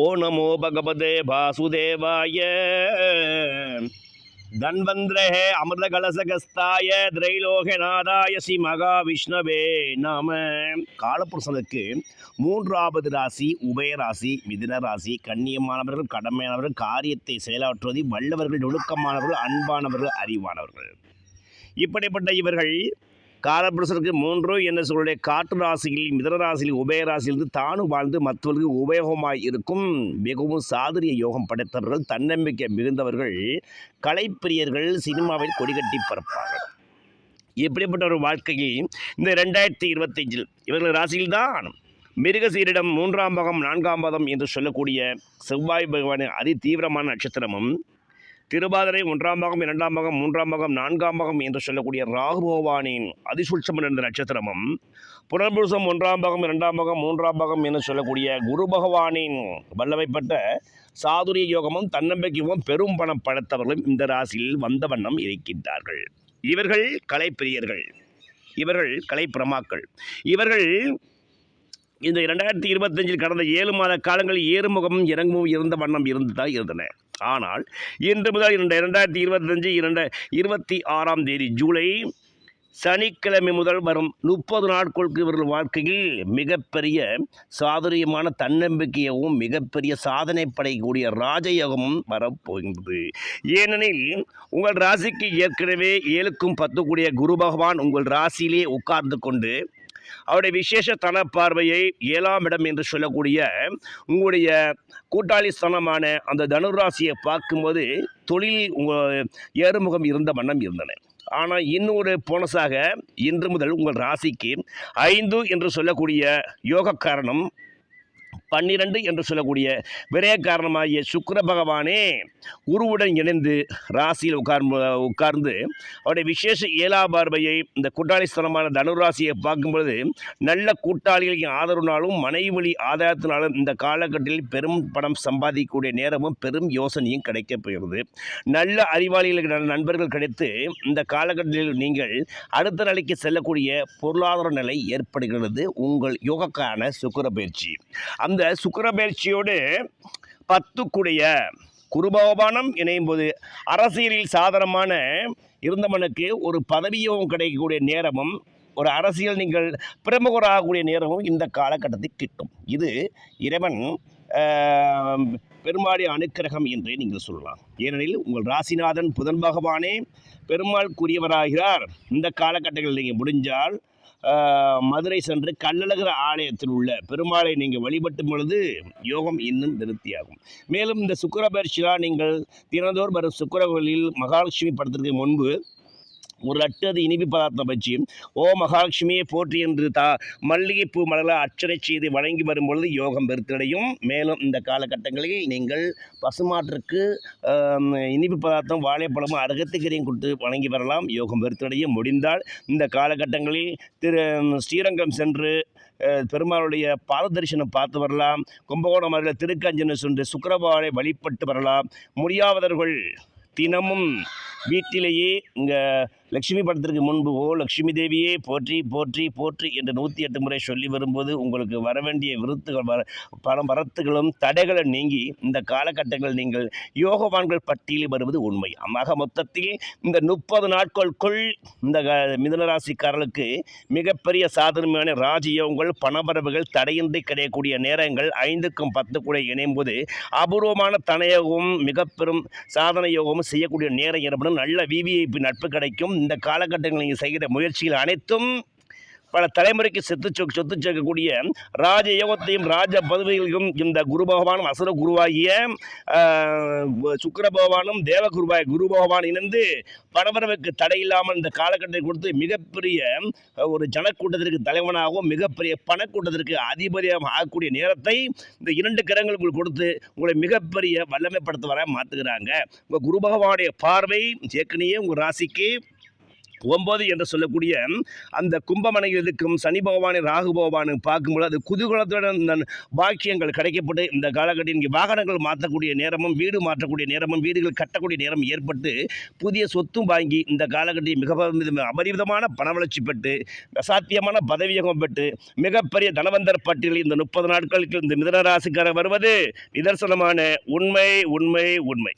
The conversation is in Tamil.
ஓ நமோ பகவதே வாசுதேவாய. தன்வந்திரே அமிர்த கலசகஸ்தாய திரைலோகநாதாய ஸ்ரீ மகாவிஷ்ணவே நாம. காலப்புருஷனுக்கு மூன்றாவது ராசி உபயராசி மிதின ராசி கண்ணியமானவர்கள் கடமையானவர்கள் காரியத்தை செயலாற்றுவதில் வல்லவர்கள் நுணுக்கமானவர்கள் அன்பானவர்கள் அறிவானவர்கள். இப்படிப்பட்ட இவர்கள் காலப்புருஷனுக்கு மூன்று என்ன சொல்லுடைய காற்று ராசியில் மிதன ராசியில் உபய ராசியிலிருந்து தானும் வாழ்ந்து மற்றவர்களுக்கு உபயோகமாய் இருக்கும் மிகவும் சாதுரிய யோகம் படைத்தவர்கள் தன்னம்பிக்கை மிகுந்தவர்கள் கலைப்பிரியர்கள் சினிமாவில் கொடிகட்டி பிறப்பார்கள். இப்படிப்பட்ட ஒரு வாழ்க்கையில் இந்த ரெண்டாயிரத்தி இருபத்தஞ்சில் இவர்கள் ராசியில்தான் மிருகசீரிடம் மூன்றாம் பாகம் நான்காம் பாதம் என்று சொல்லக்கூடிய செவ்வாய் பகவானின் அதி தீவிரமான நட்சத்திரமும் திருபாதிரை ஒன்றாம் பாகம் இரண்டாம் பாகம் மூன்றாம் பாகம் நான்காம் பாகம் என்று சொல்லக்கூடிய ராகு பகவானின் அதிசூட்சம் என்ற நட்சத்திரமும் புனர்புருஷம் ஒன்றாம் பாகம் இரண்டாம் பாகம் மூன்றாம் பாகம் என்று சொல்லக்கூடிய குரு பகவானின் வல்லமைப்பட்ட சாதுரிய யோகமும் தன்னம்பிக்கையும் பெரும் பணம் படைத்தவர்களும் இந்த ராசியில் வந்த வண்ணம் இருக்கின்றார்கள். இவர்கள் கலைப்பிரியர்கள். இவர்கள் கலைப்பிரமாக்கள் இவர்கள் இந்த இரண்டாயிரத்தி இருபத்தஞ்சில் கடந்த ஏழு மாத காலங்களில் ஏறுமுகமும் இறங்குமும் இருந்த வண்ணம் இருந்துதான் இருந்தன. ஆனால் இன்று முதல் இரண்டு இரண்டாயிரத்தி இருபத்தஞ்சு இரண்டு இருபத்தி ஆறாம் தேதி ஜூலை சனிக்கிழமை முதல் வரும் முப்பது நாட்களுக்கு இவர்கள் வாழ்க்கையில் மிகப்பெரிய சாதுரியமான தன்னம்பிக்கையவும் மிகப்பெரிய சாதனை படையக்கூடிய ராஜயோகமும் வரப்போகின்றது. ஏனெனில் உங்கள் ராசிக்கு ஏற்கனவே ஏழுக்கும் பத்து கூடிய குரு பகவான் உங்கள் ராசியிலே உட்கார்ந்து கொண்டு அவருடைய விசேஷ தன பார்வையை ஏழாம் இடம் என்று சொல்லக்கூடிய உங்களுடைய கூட்டாளி ஸ்தானமான அந்த தனுராசியை பார்க்கும்போது தொழில் உங்கள் ஏறுமுகம் இருந்த வண்ணம் இருந்தன. ஆனால் இன்னொரு போனஸாக இன்று முதல் உங்கள் ராசிக்கு ஐந்து என்று சொல்லக்கூடிய யோக காரணம் பன்னிரண்டு என்று சொல்லக்கூடிய விரய காரணமாகிய சுக்கர பகவானே குருவுடன் இணைந்து ராசியில் உட்கார்ந்து உட்கார்ந்து அவருடைய விசேஷ ஏலா பார்வையை இந்த கூட்டாளிஸ்தனமான தனுராசியை பார்க்கும்பொழுது நல்ல கூட்டாளிகளின் ஆதரவுனாலும் மனைவி வழி ஆதாயத்தினாலும் இந்த காலகட்டத்தில் பெரும் பணம் சம்பாதிக்கக்கூடிய நேரமும் பெரும் யோசனையும் கிடைக்கப் போகிறது. நல்ல அறிவாளிகளுக்கு நல்ல நண்பர்கள் கிடைத்து இந்த காலகட்டத்தில் நீங்கள் அடுத்த நிலைக்கு செல்லக்கூடிய பொருளாதார நிலை ஏற்படுகிறது. உங்கள் யோகக்கான சுக்கிர பயிற்சி. அந்த இந்த சுக்கரபெயர்ச்சியோடு பத்துக்குடைய குருபகவானம் இணையும் போது அரசியலில் சாதனமான இருந்தவனுக்கு ஒரு பதவியும் கிடைக்கக்கூடிய நேரமும் ஒரு அரசியல் நீங்கள் பிரமுகராகக்கூடிய நேரமும் இந்த காலகட்டத்தில் கிட்டும். இது இறைவன் பெருமாளி பெருமாடி அனுக்கிரகம் என்றே நீங்கள் சொல்லலாம். ஏனெனில் உங்கள் ராசிநாதன் புதன் பகவானே பெருமாள் கூறியவராகிறார். இந்த காலகட்டங்களில் நீங்கள் முடிஞ்சால் மதுரை சென்று கள்ளழகர் ஆலயத்தில் உள்ள பெருமாளை நீங்கள் வழிபட்டும் பொழுது யோகம் இன்னும் திருப்தியாகும். மேலும் இந்த சுக்கிர பயிற்சியாக நீங்கள் தினந்தோறும் வரும் சுக்கிரவர்களில் மகாலட்சுமி படத்திற்கு முன்பு ஒரு அட்டது இனிப்பு பதார்த்தம் வச்சு ஓ மகாலட்சுமியை போற்றி என்று தா மல்லிகைப்பூ மலர அர்ச்சனை செய்து வழங்கி வரும்பொழுது யோகம் பெருத்தடையும். மேலும் இந்த காலகட்டங்களில் நீங்கள் பசுமாட்டிற்கு இனிப்பு பதார்த்தம் வாழைப்பழமும் அருகத்துக்கரையும் கொடுத்து வழங்கி வரலாம். யோகம் பெருத்தடையும். முடிந்தால் இந்த காலகட்டங்களில் திரு ஸ்ரீரங்கம் சென்று பெருமாளுடைய பாத தரிசனம் பார்த்து வரலாம். கும்பகோணம் அருகில் திருக்கஞ்சனு சென்று சுக்கரபாலை வழிபட்டு வரலாம். முடியாதவர்கள் தினமும் வீட்டிலேயே இங்கே லட்சுமி படத்திற்கு முன்பு ஓ லக்ஷ்மி தேவியே போற்றி போற்றி போற்றி என்று நூற்றி எட்டு முறை சொல்லி வரும்போது உங்களுக்கு வர வேண்டிய விருத்துகள் வர பல வரத்துகளும் தடைகளும் நீங்கி இந்த காலகட்டங்கள் நீங்கள் யோகவான்கள் பட்டியலில் வருவது உண்மை. ஆக மொத்தத்தில் இந்த முப்பது நாட்களுக்குள் இந்த க- மிகப்பெரிய சாதனமான ராஜயோகங்கள் பணவரவுகள் தடையின்றி கிடைக்கக்கூடிய நேரங்கள் ஐந்துக்கும் பத்து கூட இணையும் போது அபூர்வமான தனயோகமும் மிக பெரும் சாதன யோகமும் செய்யக்கூடிய நேரம் ஏற்படும் நல்ல விவிஐபி நட்பு கிடைக்கும். இந்த காலகட்டங்களில் நீங்கள் செய்கிற முயற்சிகள் அனைத்தும் பல தலைமுறைக்கு செத்து சொ சொத்து சேர்க்கக்கூடிய ராஜ யோகத்தையும் ராஜ பதவிகளையும் இந்த குரு பகவானும் அசுர குருவாகிய சுக்கர பகவானும் தேவ குருவாய் குரு பகவான் இணைந்து பணவரவுக்கு தடையில்லாமல் இந்த காலகட்டத்தை கொடுத்து மிகப்பெரிய ஒரு ஜனக்கூட்டத்திற்கு தலைவனாகவும் மிகப்பெரிய பணக்கூட்டத்திற்கு அதிபதியாக ஆகக்கூடிய நேரத்தை இந்த இரண்டு கிரகங்களுக்கு கொடுத்து உங்களை மிகப்பெரிய வல்லமைப்படுத்த வர மாற்றுகிறாங்க உங்கள் குரு பகவானுடைய பார்வை ஏற்கனவே உங்கள் ராசிக்கு ஒன்பது என்று சொல்லக்கூடிய அந்த கும்பமனையில் இருக்கும் சனி பகவானை ராகு பகவானை பார்க்கும்போது அது குதூகலத்துடன் இந்த பாக்கியங்கள் கிடைக்கப்பட்டு இந்த காலகட்டம் இங்கே வாகனங்கள் மாற்றக்கூடிய நேரமும் வீடு மாற்றக்கூடிய நேரமும் வீடுகள் கட்டக்கூடிய நேரம் ஏற்பட்டு புதிய சொத்தும் வாங்கி இந்த காலகட்டம் மிக அபரிவிதமான பண வளர்ச்சி பெற்று அசாத்தியமான பதவியகம் பெற்று மிகப்பெரிய தனவந்தர் பட்டியலில் இந்த முப்பது நாட்களுக்கு இந்த மிதனராசிக்காரர் வருவது நிதர்சனமான உண்மை உண்மை உண்மை.